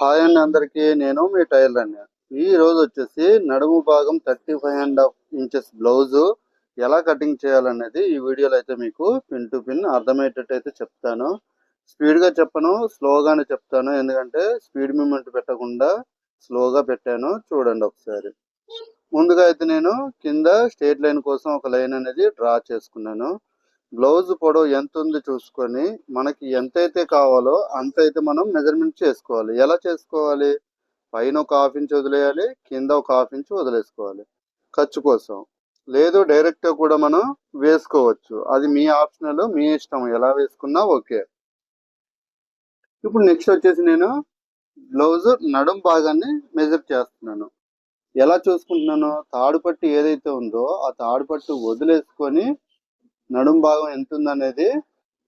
Hi అండి అందరికీ. నేను మీ టైలర్ అండి ఈ రోజు వచ్చేసి నడుము భాగం thirty five and half inches blouse ఎలా కటింగ్ చేయాలనేది ఈ వీడియోలో అయితే మీకు పిన్ టు పిన్ అర్థమయ్యేటట్టు అయితే చెప్తాను. స్పీడ్గా చెప్పను స్లోగానే చెప్తాను. ఎందుకంటే స్పీడ్ మూమెంట్ పెట్టకుండా స్లోగా పెట్టాను. చూడండి ఒకసారి. ముందుగా అయితే నేను కింద స్ట్రేట్ లైన్ కోసం ఒక లైన్ అనేది డ్రా చేసుకున్నాను. బ్లౌజ్ పొడవు ఎంత ఉంది చూసుకొని మనకి ఎంతైతే కావాలో అంత అయితే మనం మెజర్మెంట్ చేసుకోవాలి. ఎలా చేసుకోవాలి? పైన ఒక హాఫ్ ఇంచ్ వదిలేయాలి కింద ఒక హాఫ్ ఇంచ్ వదిలేసుకోవాలి. ఖర్చు కోసం. లేదు డైరెక్ట్ కూడా మనం వేసుకోవచ్చు. అది మీ ఆప్షనల్ మీ ఇష్టం. ఎలా వేసుకున్నా ఓకే. ఇప్పుడు నెక్స్ట్ వచ్చేసి నేను బ్లౌజ్ నడుం భాగాన్ని మెజర్ చేస్తున్నాను. ఎలా చూసుకుంటున్నాను తాడుపట్టు ఏదైతే ఉందో ఆ తాడుపట్టు వదిలేసుకొని నడుం భాగం ఎంత ఉందనేది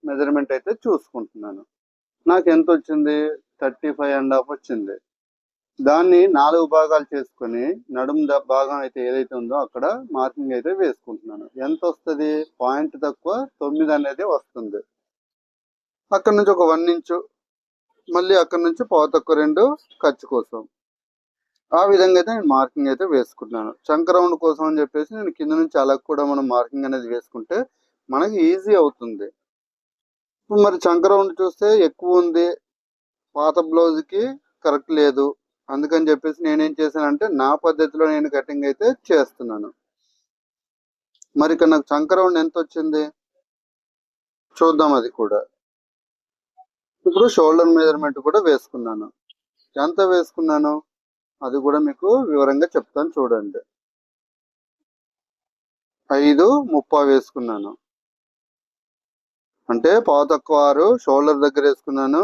మెజర్మెంట్ అయితే చూసుకుంటున్నాను. నాకు ఎంత వచ్చింది థర్టీ ఫైవ్ అండ్ హాఫ్ వచ్చింది. దాన్ని నాలుగు భాగాలు చేసుకొని నడుం ద- భాగం అయితే ఏదైతే ఉందో అక్కడ మార్కింగ్ అయితే వేసుకుంటున్నాను. ఎంత వస్తుంది పాయింట్ తక్కువ తొమ్మిది అనేది వస్తుంది. అక్కడ నుంచి ఒక వన్ ఇంచు మళ్ళీ అక్కడ నుంచి పావు తక్కువ రెండు ఖర్చు కోసం. ఆ విధంగా అయితే నేను మార్కింగ్ అయితే వేసుకుంటున్నాను. చంక రౌండ్ కోసం అని చెప్పేసి నేను కింద నుంచి అలా కూడా మనం మార్కింగ్ అనేది వేసుకుంటే మనకి ఈజీ అవుతుంది. ఇప్పుడు మరి చంక చూస్తే ఎక్కువ ఉంది. పాత బ్లౌజ్కి కరెక్ట్ లేదు. అందుకని చెప్పేసి నేనేం చేశానంటే నా పద్ధతిలో నేను కటింగ్ అయితే చేస్తున్నాను. మరి ఇక్కడ నాకు చంక ఎంత వచ్చింది? చూద్దాం అది కూడా. ఇప్పుడు షోల్డర్ మెజర్మెంట్ కూడా వేసుకున్నాను. ఎంత వేసుకున్నాను? అది కూడా మీకు వివరంగా చెప్తాను చూడండి. ఐదు ముప్పా వేసుకున్నాను. అంటే పావు తక్కువ ఆరు షోల్డర్ దగ్గర వేసుకున్నాను.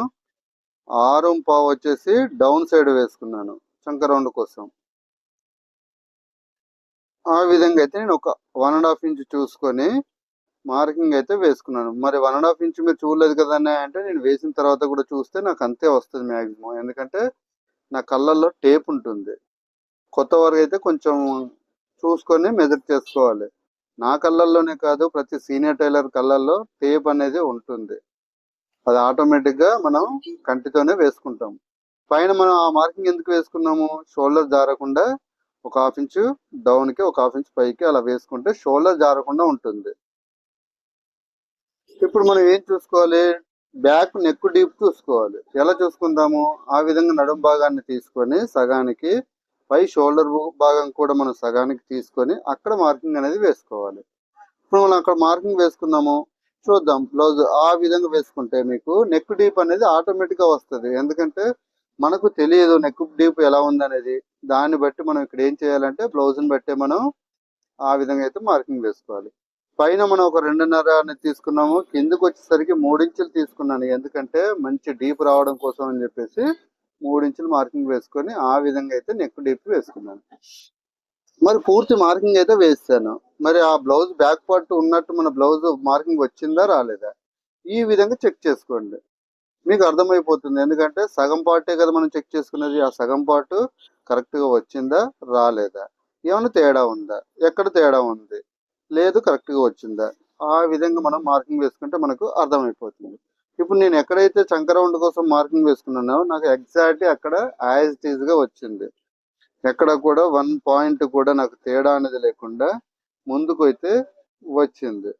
ఆరు పావు వచ్చేసి డౌన్ సైడ్ వేసుకున్నాను చంక రౌండ్ కోసం. ఆ విధంగా అయితే నేను ఒక వన్ అండ్ హాఫ్ ఇంచ్ చూసుకొని మార్కింగ్ అయితే వేసుకున్నాను. మరి వన్ అండ్ హాఫ్ ఇంచ్ మీరు చూడలేదు కదా అంటే నేను వేసిన తర్వాత కూడా చూస్తే నాకు అంతే వస్తుంది మ్యాక్సిమం ఎందుకంటే నా కళ్ళల్లో టేప్ ఉంటుంది. కొత్త వరకు అయితే కొంచెం చూసుకొని మెజర్ చేసుకోవాలి. నా కళ్ళల్లోనే కాదు ప్రతి సీనియర్ టైలర్ కళ్ళల్లో టేప్ అనేది ఉంటుంది. అది ఆటోమేటిక్గా మనం కంటితోనే వేసుకుంటాం. పైన మనం ఆ మార్కింగ్ ఎందుకు వేసుకున్నాము? షోల్డర్ జారకుండా ఒక హాఫ్ ఇంచ్ డౌన్కి ఒక హాఫ్ ఇంచ్ పైకి అలా వేసుకుంటే షోల్డర్ జారకుండా ఉంటుంది. ఇప్పుడు మనం ఏం చూసుకోవాలి? బ్యాక్ నెక్ డీప్ చూసుకోవాలి. ఎలా చూసుకుందాము? ఆ విధంగా నడుం భాగాన్ని తీసుకొని సగానికి పై షోల్డర్ భాగం కూడా మనం సగానికి తీసుకొని అక్కడ మార్కింగ్ అనేది వేసుకోవాలి. ఇప్పుడు మనం అక్కడ మార్కింగ్ వేసుకుందాము. చూద్దాం. బ్లౌజ్ ఆ విధంగా వేసుకుంటే మీకు నెక్ డీప్ అనేది ఆటోమేటిక్గా వస్తుంది. ఎందుకంటే మనకు తెలియదు నెక్ డీప్ ఎలా ఉందనేది. దాన్ని బట్టి మనం ఇక్కడ ఏం చేయాలంటే బ్లౌజ్ని బట్టే మనం ఆ విధంగా అయితే మార్కింగ్ వేసుకోవాలి. పైన మనం ఒక రెండున్నర అనేది తీసుకున్నాము. కిందకు వచ్చేసరికి మూడించులు తీసుకున్నాను. ఎందుకంటే మంచి డీప్ రావడం కోసం అని చెప్పేసి మూడు ఇంచులు మార్కింగ్ వేసుకొని ఆ విధంగా అయితే నెక్ డీప్ వేసుకున్నాను. మరి పూర్తి మార్కింగ్ అయితే వేస్తాను. మరి ఆ బ్లౌజ్ బ్యాక్ పార్ట్ ఉన్నట్టు మన బ్లౌజ్ మార్కింగ్ వచ్చిందా రాలేదా? ఈ విధంగా చెక్ చేసుకోండి. మీకు అర్థమైపోతుంది. ఎందుకంటే సగం పార్టే కదా మనం చెక్ చేసుకునేది ఆ సగం పార్ట్ కరెక్ట్గా వచ్చిందా రాలేదా? ఏమైనా తేడా ఉందా? ఎక్కడ తేడా ఉంది? లేదు కరెక్ట్గా వచ్చిందా? ఆ విధంగా మనం మార్కింగ్ వేసుకుంటే మనకు అర్థమైపోతుంది. ఇప్పుడు నేను ఎక్కడైతే చంకరౌండ్ కోసం మార్కింగ్ వేసుకున్నానో నాకు ఎగ్జాక్ట్ అక్కడ యాజ్ టీజ్గా వచ్చింది. ఎక్కడ కూడా వన్ పాయింట్ కూడా నాకు తేడా అనేది లేకుండా ముందుకు అయితే వచ్చింది.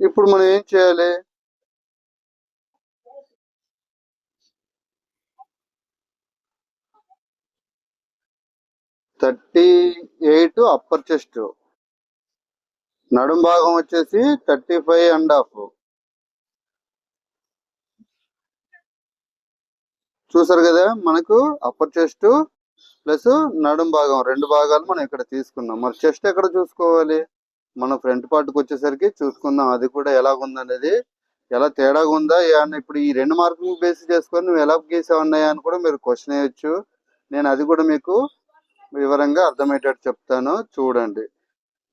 ఇప్పుడు మనం ఏం చేయాలి? థర్టీ ఎయిట్ అప్పర్ చెస్ట్ నడుం భాగం వచ్చేసి థర్టీ ఫైవ్ అండ్ హాఫ్ చూసారు కదా మనకు అప్పర్ చెస్ట్ ప్లస్ నడుం భాగం రెండు భాగాలు మనం ఇక్కడ తీసుకున్నాం. మరి చెస్ట్ ఎక్కడ చూసుకోవాలి? మన ఫ్రంట్ పార్ట్కి వచ్చేసరికి చూసుకుందాం అది కూడా ఎలాగుందనేది. ఎలా తేడాగా ఉందా ఏమన్నా ఇప్పుడు ఈ రెండు మార్కులు బేస్ చేసుకొని నువ్వు ఎలా గీసావున్నాయా అని కూడా మీరు క్వశ్చన్ వేయచ్చు. నేను అది కూడా మీకు వివరంగా అర్థమయ్యేటట్టు చెప్తాను చూడండి.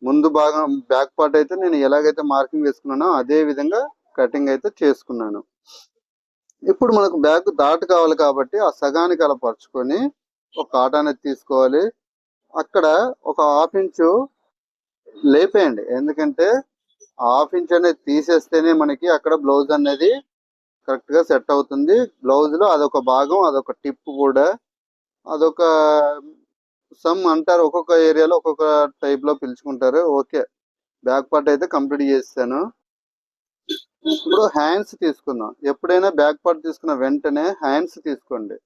ముందు భాగం బ్యాక్ పార్ట్ అయితే నేను ఎలాగైతే మార్కింగ్ వేసుకున్నానో అదే విధంగా కటింగ్ అయితే చేసుకున్నాను. ఇప్పుడు మనకు బ్యాగ్ దాటు కావాలి కాబట్టి ఆ సగానికి అలా పరుచుకొని ఒక కాట అనేది తీసుకోవాలి. అక్కడ ఒక హాఫ్ ఇంచు లేపేయండి. ఎందుకంటే హాఫ్ ఇంచ్ అనేది తీసేస్తేనే మనకి అక్కడ బ్లౌజ్ అనేది కరెక్ట్గా సెట్ అవుతుంది. బ్లౌజ్లో అదొక భాగం అదొక టిప్ కూడా. అదొక సమ్ అంటారు ఒక్కొక్క ఏరియాలో ఒక్కొక్క టైప్లో పిలుచుకుంటారు. ఓకే. బ్యాక్ పార్ట్ అయితే కంప్లీట్ చేస్తాను. ఇప్పుడు హ్యాండ్స్ తీసుకుందాం. ఎప్పుడైనా బ్యాక్ పార్ట్ తీసుకున్న వెంటనే హ్యాండ్స్ తీసుకోండి.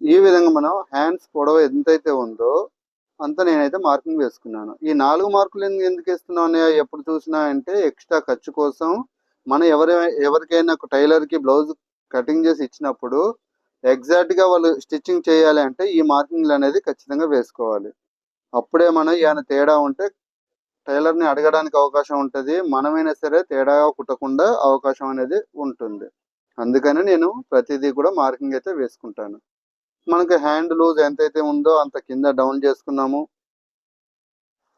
ఈ విధంగా మనం హ్యాండ్స్ పొడవు ఎంతైతే ఉందో అంత నేనైతే మార్కింగ్ వేసుకున్నాను. ఈ నాలుగు మార్కులు ఎందుకు వేస్తున్నాను అన్నయ్య? ఎప్పుడు చూసినా అంటే ఎక్స్ట్రా ఖర్చు కోసం మనం ఎవరి ఎవరికైనా ఒక టైలర్కి బ్లౌజ్ కటింగ్ చేసి ఇచ్చినప్పుడు ఎగ్జాక్ట్గా వాళ్ళు స్టిచ్చింగ్ చేయాలి అంటే ఈ మార్కింగ్లు అనేది ఖచ్చితంగా వేసుకోవాలి. అప్పుడే మనం ఏమైనా తేడా ఉంటే టైలర్ని అడగడానికి అవకాశం ఉంటుంది. మనమైనా సరే తేడాగా కుట్టకుండా అవకాశం అనేది ఉంటుంది. అందుకని నేను ప్రతిదీ కూడా మార్కింగ్ అయితే వేసుకుంటాను. మనకి హ్యాండ్ లూజ్ ఎంతైతే ఉందో అంత కింద డౌన్ చేసుకున్నాము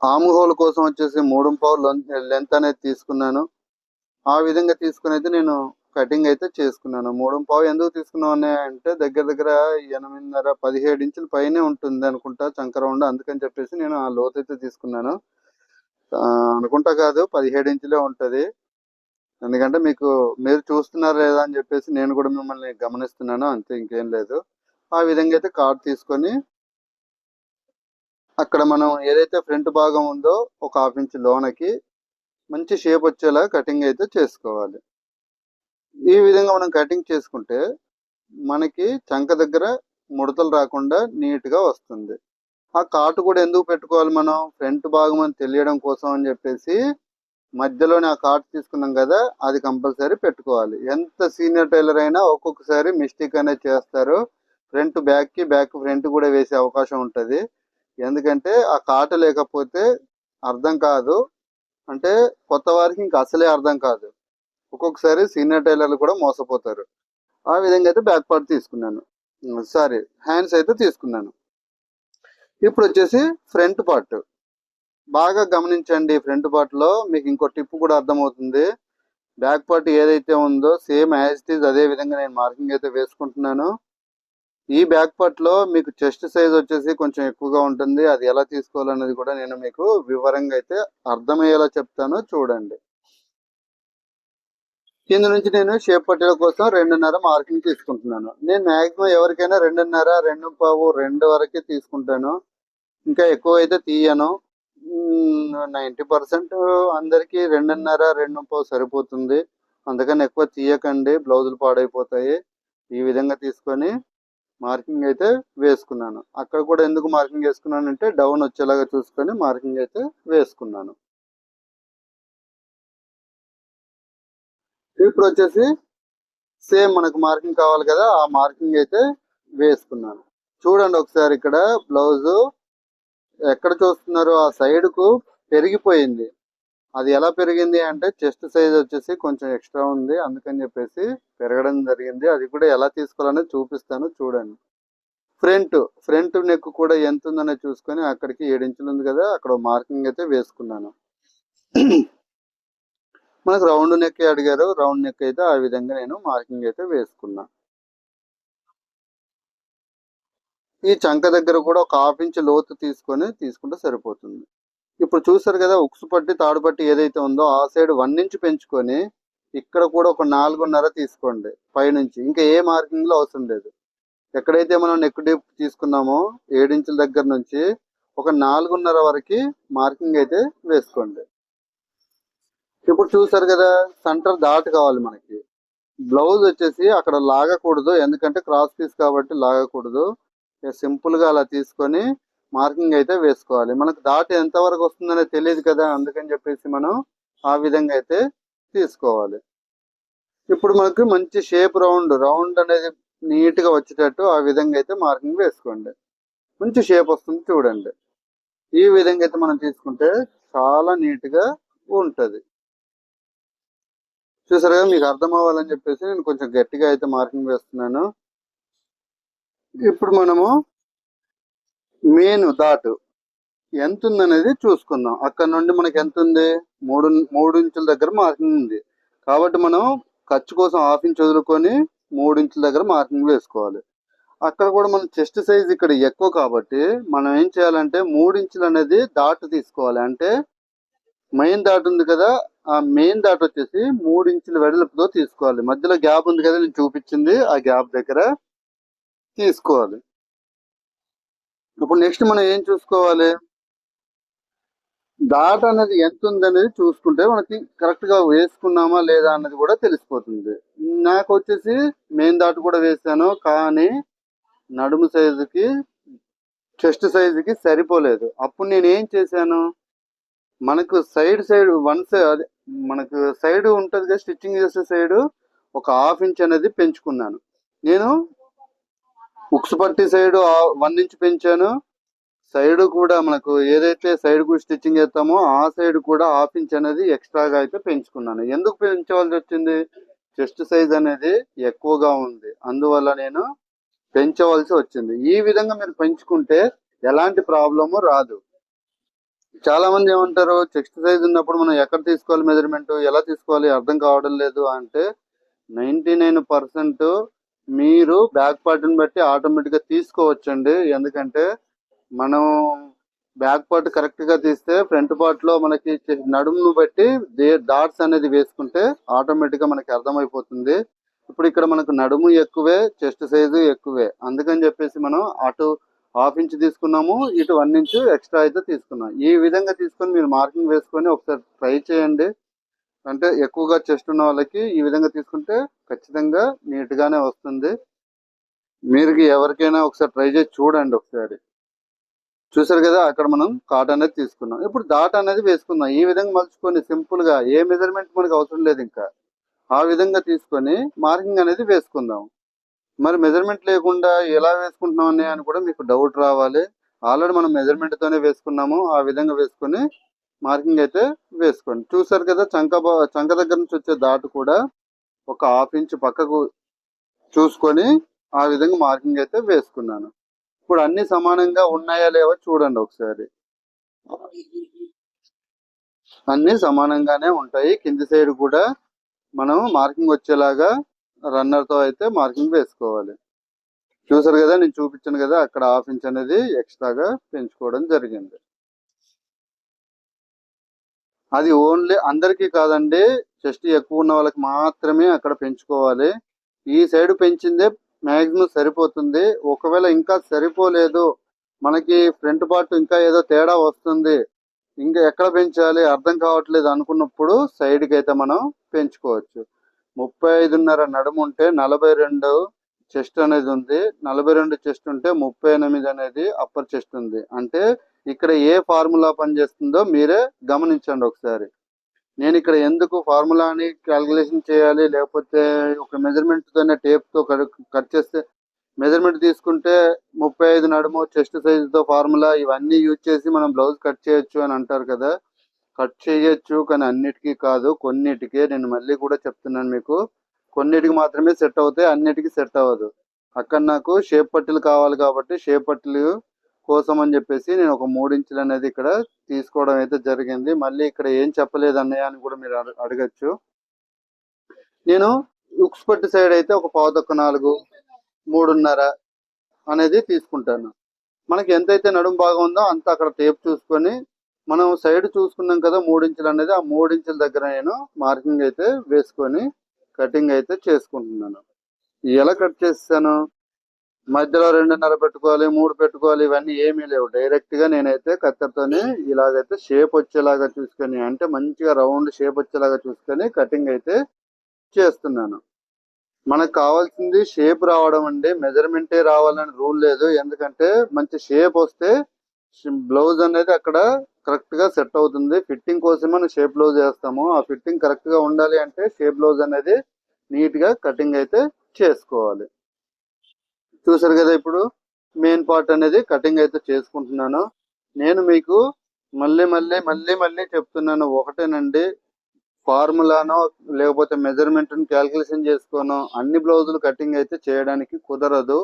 ఆము హోల్ కోసం వచ్చేసి మూడు పావు లెంత్ అనేది తీసుకున్నాను. ఆ విధంగా తీసుకుని అయితే నేను కటింగ్ అయితే చేసుకున్నాను. మూడు పావు ఎందుకు తీసుకున్నాను అంటే దగ్గర దగ్గర ఎనిమిదిన్నర పదిహేడు ఇంచుల పైనే ఉంటుంది అనుకుంటా. చంకరౌండ్ అందుకని చెప్పేసి నేను ఆ లోతు అయితే తీసుకున్నాను. అనుకుంటా కాదు పదిహేడు ఇంచులే ఉంటుంది. ఎందుకంటే మీకు మీరు చూస్తున్నారు లేదా అని చెప్పేసి నేను కూడా మిమ్మల్ని గమనిస్తున్నాను అంతే ఇంకేం లేదు. ఆ విధంగా అయితే కార్డ్ తీసుకొని అక్కడ మనం ఏదైతే ఫ్రంట్ భాగం ఉందో ఒక హాఫ్ ఇంచ్ లోనకి మంచి షేప్ వచ్చేలా కటింగ్ అయితే చేసుకోవాలి. ఈ విధంగా మనం కటింగ్ చేసుకుంటే మనకి చంక దగ్గర ముడతలు రాకుండా నీట్గా వస్తుంది. ఆ కాటు కూడా ఎందుకు పెట్టుకోవాలి మనం? ఫ్రంట్ భాగం అని తెలియడం కోసం అని చెప్పేసి మధ్యలోనే ఆ కాటు తీసుకున్నాం కదా అది కంపల్సరీ పెట్టుకోవాలి. ఎంత సీనియర్ టైలర్ అయినా ఒక్కొక్కసారి మిస్టేక్ అనేది చేస్తారు. ఫ్రంట్ బ్యాక్కి బ్యాక్ ఫ్రంట్ కూడా వేసే అవకాశం ఉంటుంది. ఎందుకంటే ఆ కాటు లేకపోతే అర్థం కాదు. అంటే కొత్త వారికి ఇంకా అసలే అర్థం కాదు. ఒక్కొక్కసారి సీనియర్ టైలర్లు కూడా మోసపోతారు. ఆ విధంగా అయితే బ్యాక్ పార్ట్ తీసుకున్నాను. సారీ హ్యాండ్స్ అయితే తీసుకున్నాను. ఇప్పుడు వచ్చేసి ఫ్రంట్ పార్ట్. బాగా గమనించండి ఫ్రంట్ పార్ట్లో మీకు ఇంకో టిప్ కూడా అర్థమవుతుంది. బ్యాక్ పార్ట్ ఏదైతే ఉందో సేమ్ యాజ్ ఇట్ ఈజ్ అదే విధంగా నేను మార్కింగ్ అయితే వేసుకుంటున్నాను. ఈ బ్యాక్ పార్ట్లో మీకు చెస్ట్ సైజ్ వచ్చేసి కొంచెం ఎక్కువగా ఉంటుంది. అది ఎలా తీసుకోవాలన్నది కూడా నేను మీకు వివరంగా అయితే అర్థమయ్యేలా చెప్తాను. చూడండి. కింద నుంచి నేను షేప్ పట్టీల కోసం రెండున్నర మార్కింగ్ తీసుకుంటున్నాను. నేను మాక్సిమం ఎవరికైనా రెండున్నర రెండు పావు రెండు వరకే తీసుకుంటాను. ఇంకా ఎక్కువ అయితే తీయను నైంటీ పర్సెంట్ అందరికీ రెండున్నర రెండు పావు సరిపోతుంది. అందుకని ఎక్కువ తీయకండి బ్లౌజులు పాడైపోతాయి. ఈ విధంగా తీసుకొని మార్కింగ్ అయితే వేసుకున్నాను. అక్కడ కూడా ఎందుకు మార్కింగ్ వేసుకున్నాను అంటే డౌన్ వచ్చేలాగా చూసుకొని మార్కింగ్ అయితే వేసుకున్నాను. ఇప్పుడు వచ్చేసి సేమ్ మనకు మార్కింగ్ కావాలి కదా ఆ మార్కింగ్ అయితే వేసుకున్నాను. చూడండి ఒకసారి ఇక్కడ బ్లౌజు ఎక్కడ చూస్తున్నారు? ఆ సైడ్కు పెరిగిపోయింది. అది ఎలా పెరిగింది అంటే చెస్ట్ సైజ్ వచ్చేసి కొంచెం ఎక్స్ట్రా ఉంది అందుకని చెప్పేసి పెరగడం జరిగింది. అది కూడా ఎలా తీసుకోవాలనేది చూపిస్తాను చూడండి. ఫ్రంట్ ఫ్రంట్ నెక్ కూడా ఎంత ఉందనే చూసుకొని అక్కడికి ఏడించులు ఉంది కదా అక్కడ మార్కింగ్ అయితే వేసుకున్నాను. మనకు రౌండ్ నెక్ అడిగారు. రౌండ్ నెక్ అయితే ఆ విధంగా నేను మార్కింగ్ అయితే వేసుకున్నా. ఈ చంక దగ్గర కూడా ఒక హాఫ్ ఇంచ్ లోతు తీసుకొని తీసుకుంటే సరిపోతుంది. ఇప్పుడు చూసారు కదా ఉక్సు పట్టి తాడు పట్టి ఏదైతే ఉందో ఆ సైడ్ వన్ ఇంచ్ పెంచుకొని ఇక్కడ కూడా ఒక నాలుగున్నర తీసుకోండి పైనుంచి. ఇంకా ఏ మార్కింగ్లో అవసరం లేదు. ఎక్కడైతే మనం నెక్ డీప్ తీసుకున్నామో ఏడించుల దగ్గర నుంచి ఒక నాలుగున్నర వరకు మార్కింగ్ అయితే వేసుకోండి. ఇప్పుడు చూసారు కదా సెంటర్ దాటు కావాలి మనకి. బ్లౌజ్ వచ్చేసి అక్కడ లాగకూడదు ఎందుకంటే క్రాస్ పీస్ కాబట్టి లాగకూడదు. సింపుల్గా అలా తీసుకొని మార్కింగ్ అయితే వేసుకోవాలి. మనకు దాటి ఎంత వరకు వస్తుందనే తెలియదు కదా అందుకని చెప్పేసి మనం ఆ విధంగా అయితే తీసుకోవాలి. ఇప్పుడు మనకు మంచి షేప్ రౌండ్ రౌండ్ అనేది నీట్గా వచ్చేటట్టు ఆ విధంగా అయితే మార్కింగ్ వేసుకోండి. మంచి షేప్ వస్తుంది చూడండి. ఈ విధంగా అయితే మనం తీసుకుంటే చాలా నీట్గా ఉంటది. చూసారుగా మీకు అర్థం అవ్వాలని చెప్పేసి నేను కొంచెం గట్టిగా అయితే మార్కింగ్ వేస్తున్నాను. ఇప్పుడు మనము మెయిన్ దాటు ఎంత ఉందనేది చూసుకుందాం. అక్కడ నుండి మనకి ఎంత ఉంది? మూడు మూడు ఇంచుల దగ్గర మార్కింగ్ ఉంది. కాబట్టి మనం ఖర్చు కోసం హాఫ్ ఇంచ్ వదులుకొని మూడు ఇంచుల దగ్గర మార్కింగ్ వేసుకోవాలి. అక్కడ కూడా మన చెస్ట్ సైజ్ ఇక్కడ ఎక్కువ కాబట్టి మనం ఏం చేయాలంటే మూడు ఇంచులు అనేది దాటు తీసుకోవాలి. అంటే మెయిన్ దాటు ఉంది కదా మెయిన్ దాట్ వచ్చేసి మూడు ఇంచుల వెడల్పుతో తీసుకోవాలి. మధ్యలో గ్యాప్ ఉంది కదా నేను చూపించింది ఆ గ్యాప్ దగ్గర తీసుకోవాలి. ఇప్పుడు నెక్స్ట్ మనం ఏం చూసుకోవాలి? డాట్ అనేది ఎంత ఉందనేది చూసుకుంటే మనకి కరెక్ట్గా వేసుకున్నామా లేదా అన్నది కూడా తెలిసిపోతుంది. నాకు వచ్చేసి మెయిన్ దాట్ కూడా వేసాను కానీ నడుము సైజుకి చెస్ట్ సైజుకి సరిపోలేదు. అప్పుడు నేను ఏం చేశాను? మనకు సైడ్ సైడ్ వన్ సైడ్ మనకు సైడ్ ఉంటుంది కదా స్టిచ్చింగ్ చేసే సైడ్ ఒక హాఫ్ ఇంచ్ అనేది పెంచుకున్నాను. నేను ఉక్స్ పట్టి సైడ్ వన్ ఇంచ్ పెంచాను. సైడ్ కూడా మనకు ఏదైతే సైడ్కు స్టిచ్చింగ్ చేస్తామో ఆ సైడ్ కూడా హాఫ్ ఇంచ్ అనేది ఎక్స్ట్రాగా అయితే పెంచుకున్నాను. ఎందుకు పెంచవలసి వచ్చింది? చెస్ట్ సైజ్ అనేది ఎక్కువగా ఉంది. అందువల్ల నేను పెంచవలసి వచ్చింది. ఈ విధంగా మీరు పెంచుకుంటే ఎలాంటి ప్రాబ్లము రాదు. చాలా మంది ఏమంటారు చెస్ట్ సైజ్ ఉన్నప్పుడు మనం ఎక్కడ తీసుకోవాలి మెజర్మెంట్ ఎలా తీసుకోవాలి అర్థం కావడం లేదు అంటే నైన్టీ నైన్ పర్సెంట్ మీరు బ్యాక్ పార్ట్ని బట్టి ఆటోమేటిక్గా తీసుకోవచ్చండి. ఎందుకంటే మనం బ్యాక్ పార్ట్ కరెక్ట్గా తీస్తే ఫ్రంట్ పార్ట్లో మనకి చె- నడుమును బట్టి డాట్స్ అనేది వేసుకుంటే ఆటోమేటిక్గా మనకి అర్థమైపోతుంది. ఇప్పుడు ఇక్కడ మనకు నడుము ఎక్కువే చెస్ట్ సైజు ఎక్కువే. అందుకని చెప్పేసి మనం అటు హాఫ్ ఇంచ్ తీసుకున్నాము ఇటు వన్ ఇంచ్ ఎక్స్ట్రా అయితే తీసుకున్నాం. ఈ విధంగా తీసుకొని మీరు మార్కింగ్ వేసుకొని ఒకసారి ట్రై చేయండి. అంటే ఎక్కువగా చెస్ట్ ఉన్న వాళ్ళకి ఈ విధంగా తీసుకుంటే ఖచ్చితంగా నీట్గానే వస్తుంది. మీరు ఎవరికైనా ఒకసారి ట్రై చేసి చూడండి ఒకసారి. చూసారు కదా అక్కడ మనం కాట్ అనేది తీసుకున్నాం. ఇప్పుడు డాట్ అనేది వేసుకుందాం. ఈ విధంగా మలుచుకొని సింపుల్గా ఏ మెజర్మెంట్ మనకు అవసరం లేదు ఇంకా. ఆ విధంగా తీసుకొని మార్కింగ్ అనేది వేసుకుందాం. మరి మెజర్మెంట్ లేకుండా ఎలా వేసుకుంటున్నాం అని అని కూడా మీకు డౌట్ రావాలి. ఆల్రెడీ మనం మెజర్మెంట్ తోనే వేసుకున్నాము. ఆ విధంగా వేసుకొని మార్కింగ్ అయితే వేసుకోండి. చూసారు కదా చంక చంక దగ్గర నుంచి వచ్చే దాటు కూడా ఒక హాఫ్ ఇంచ్ పక్కకు చూసుకొని ఆ విధంగా మార్కింగ్ అయితే వేసుకున్నాను. ఇప్పుడు అన్ని సమానంగా ఉన్నాయా లేవో చూడండి ఒకసారి. అన్ని సమానంగానే ఉంటాయి. కింది సైడ్ కూడా మనం మార్కింగ్ వచ్చేలాగా రన్నర్తో అయితే మార్కింగ్ వేసుకోవాలి. చూసారు కదా నేను చూపించాను కదా అక్కడ హాఫ్ ఇంచ్ అనేది ఎక్స్ట్రాగా పెంచుకోవడం జరిగింది. అది ఓన్లీ అందరికీ కాదండి చెస్ట్ ఎక్కువ ఉన్న వాళ్ళకి మాత్రమే అక్కడ పెంచుకోవాలి. ఈ సైడ్ పెంచిందే మ్యాక్సిమం సరిపోతుంది. ఒకవేళ ఇంకా సరిపోలేదు మనకి ఫ్రంట్ పార్ట్ ఇంకా ఏదో తేడా వస్తుంది ఇంకా ఎక్కడ పెంచాలి అర్థం కావట్లేదు అనుకున్నప్పుడు సైడ్కి అయితే మనం పెంచుకోవచ్చు. ముప్పై ఐదున్నర నడుము ఉంటే నలభై రెండు చెస్ట్ అనేది ఉంది. నలభై రెండు చెస్ట్ ఉంటే ముప్పై ఎనిమిది అనేది అప్పర్ చెస్ట్ ఉంది. అంటే ఇక్కడ ఏ ఫార్ములా పనిచేస్తుందో మీరే గమనించండి ఒకసారి. నేను ఇక్కడ ఎందుకు ఫార్ములాని క్యాలిక్యులేషన్ చేయాలి? లేకపోతే ఒక మెజర్మెంట్ టేప్తో టేప్తో కట్ చేస్తే మెజర్మెంట్ తీసుకుంటే ముప్పై ఐదు నడుము చెస్ట్ సైజ్తో ఫార్ములా ఇవన్నీ యూజ్ చేసి మనం బ్లౌజ్ కట్ చేయొచ్చు అని అంటారు కదా. కట్ చేయొచ్చు కానీ అన్నిటికీ కాదు కొన్నిటికే నేను మళ్ళీ కూడా చెప్తున్నాను మీకు. కొన్నిటికి మాత్రమే సెట్ అవుతాయి అన్నిటికీ సెట్ అవ్వదు. అక్కడ నాకు షేప్ పట్టీలు కావాలి కాబట్టి షేప్ పట్టీలు కోసం అని చెప్పేసి నేను ఒక మూడు ఇంచులు అనేది ఇక్కడ తీసుకోవడం అయితే జరిగింది. మళ్ళీ ఇక్కడ ఏం చెప్పలేదు అన్నయ్య అని కూడా మీరు అడగచ్చు. నేను ఉక్స్ పట్టి సైడ్ అయితే ఒక పావుతొక్క నాలుగు మూడున్నర అనేది తీసుకుంటాను. మనకి ఎంతైతే నడుము బాగా ఉందో అంత అక్కడ టేప్ చూసుకొని మనం సైడ్ చూసుకున్నాం కదా మూడించులు అనేది ఆ మూడించుల దగ్గర నేను మార్కింగ్ అయితే వేసుకొని కటింగ్ అయితే చేసుకుంటున్నాను. ఎలా కట్ చేస్తాను? మధ్యలో రెండున్నర పెట్టుకోవాలి మూడు పెట్టుకోవాలి ఇవన్నీ ఏమీ లేవు. డైరెక్ట్గా నేనైతే కత్తెరతోనే ఇలాగైతే షేప్ వచ్చేలాగా చూసుకొని అంటే మంచిగా రౌండ్ షేప్ వచ్చేలాగా చూసుకొని కటింగ్ అయితే చేస్తున్నాను. మనకు కావాల్సింది షేప్ రావడం అండి. మెజర్మెంటే రావాలని రూల్ లేదు. ఎందుకంటే మంచి షేప్ వస్తే బ్లౌజ్ అనేది అక్కడ కరెక్ట్గా సెట్ అవుతుంది. ఫిట్టింగ్ కోసం మనం షేప్ బ్లౌజ్ చేస్తాము ఆ ఫిట్టింగ్ కరెక్ట్గా ఉండాలి అంటే షేప్ బ్లౌజ్ అనేది నీట్గా కటింగ్ అయితే చేసుకోవాలి. చూసారు కదా ఇప్పుడు మెయిన్ పార్ట్ అనేది కటింగ్ అయితే చేసుకుంటున్నాను. నేను మీకు మళ్ళీ మళ్ళీ మళ్ళీ మళ్ళీ చెప్తున్నాను. ఒకటేనండి ఫార్ములానో లేకపోతే మెజర్మెంట్ క్యాల్కులేషన్ చేసుకోనో. అన్ని బ్లౌజులు కటింగ్ అయితే చేయడానికి కుదరదు.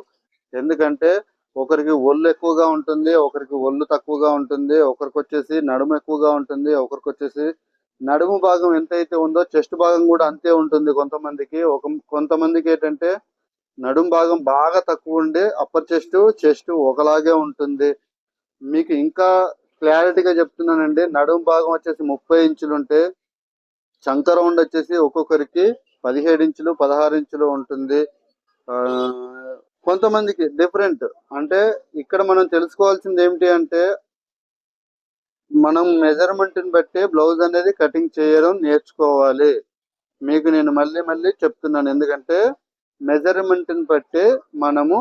ఎందుకంటే ఒకరికి ఒళ్ళు ఎక్కువగా ఉంటుంది ఒకరికి ఒళ్ళు తక్కువగా ఉంటుంది ఒకరికి వచ్చేసి నడుము ఎక్కువగా ఉంటుంది ఒకరికి వచ్చేసి నడుము భాగం ఎంతైతే ఉందో చెస్ట్ భాగం కూడా అంతే ఉంటుంది కొంతమందికి. ఒక కొంతమందికి ఏంటంటే నడుము భాగం బాగా తక్కువ ఉండి అప్పర్ చెస్ట్ చెస్ట్ ఒకలాగే ఉంటుంది. మీకు ఇంకా క్లారిటీగా చెప్తున్నానండి నడుము భాగం వచ్చేసి ముప్పై ఇంచులు ఉంటే చంకరౌండ్ వచ్చేసి ఒక్కొక్కరికి పదిహేడు ఇంచులు పదహారు ఇంచులు ఉంటుంది. కొంతమందికి డిఫరెంట్ అంటే ఇక్కడ మనం తెలుసుకోవాల్సింది ఏమిటి అంటే మనం మెజర్మెంట్ని బట్టి బ్లౌజ్ అనేది కటింగ్ చేయడం నేర్చుకోవాలి. మీకు నేను మళ్ళీ మళ్ళీ చెప్తున్నాను. ఎందుకంటే మెజర్మెంట్ని బట్టి మనము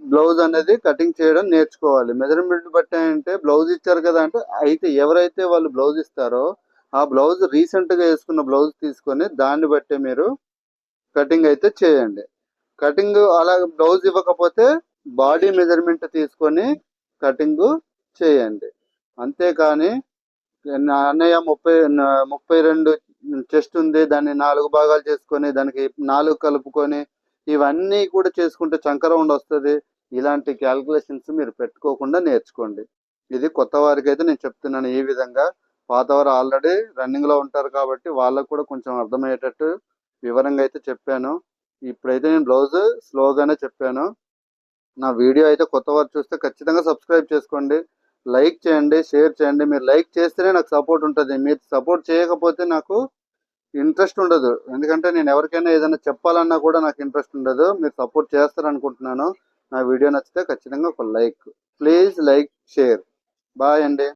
బ్లౌజ్ అనేది కటింగ్ చేయడం నేర్చుకోవాలి. మెజర్మెంట్ బట్టి అంటే బ్లౌజ్ ఇచ్చారు కదా అంటే అయితే ఎవరైతే వాళ్ళు బ్లౌజ్ ఇస్తారో ఆ బ్లౌజ్ రీసెంట్గా వేసుకున్న బ్లౌజ్ తీసుకొని దాన్ని బట్టి మీరు కటింగ్ అయితే చేయండి. కటింగ్ అలా బ్లౌజ్ ఇవ్వకపోతే బాడీ మెజర్మెంట్ తీసుకొని కటింగ్ చేయండి. అంతేకాని నా అన్నయ్య ముప్పై ముప్పై రెండు చెస్ట్ ఉంది దాన్ని నాలుగు భాగాలు చేసుకొని దానికి నాలుగు కలుపుకొని ఇవన్నీ కూడా చేసుకుంటే చంకరౌండ్ వస్తుంది. ఇలాంటి క్యాల్కులేషన్స్ మీరు పెట్టుకోకుండా నేర్చుకోండి. ఇది కొత్త వారికి అయితే నేను చెప్తున్నాను ఈ విధంగా. పాతవారు ఆల్రెడీ రన్నింగ్లో ఉంటారు కాబట్టి వాళ్ళకు కూడా కొంచెం అర్థమయ్యేటట్టు వివరంగా అయితే చెప్పాను. ఇప్పుడైతే నేను బ్లౌజ్ స్లోగానే చెప్పాను. నా వీడియో అయితే కొత్త వారు చూస్తే ఖచ్చితంగా సబ్స్క్రైబ్ చేసుకోండి. లైక్ చేయండి షేర్ చేయండి. మీరు లైక్ చేస్తేనే నాకు సపోర్ట్ ఉంటుంది. మీరు సపోర్ట్ చేయకపోతే నాకు ఇంట్రెస్ట్ ఉండదు. ఎందుకంటే నేను ఎవరికైనా ఏదైనా చెప్పాలన్నా కూడా నాకు ఇంట్రెస్ట్ ఉండదు. మీరు సపోర్ట్ చేస్తారనుకుంటున్నాను. నా వీడియో నచ్చితే ఖచ్చితంగా ఒక like. Please like share. Bye అండి.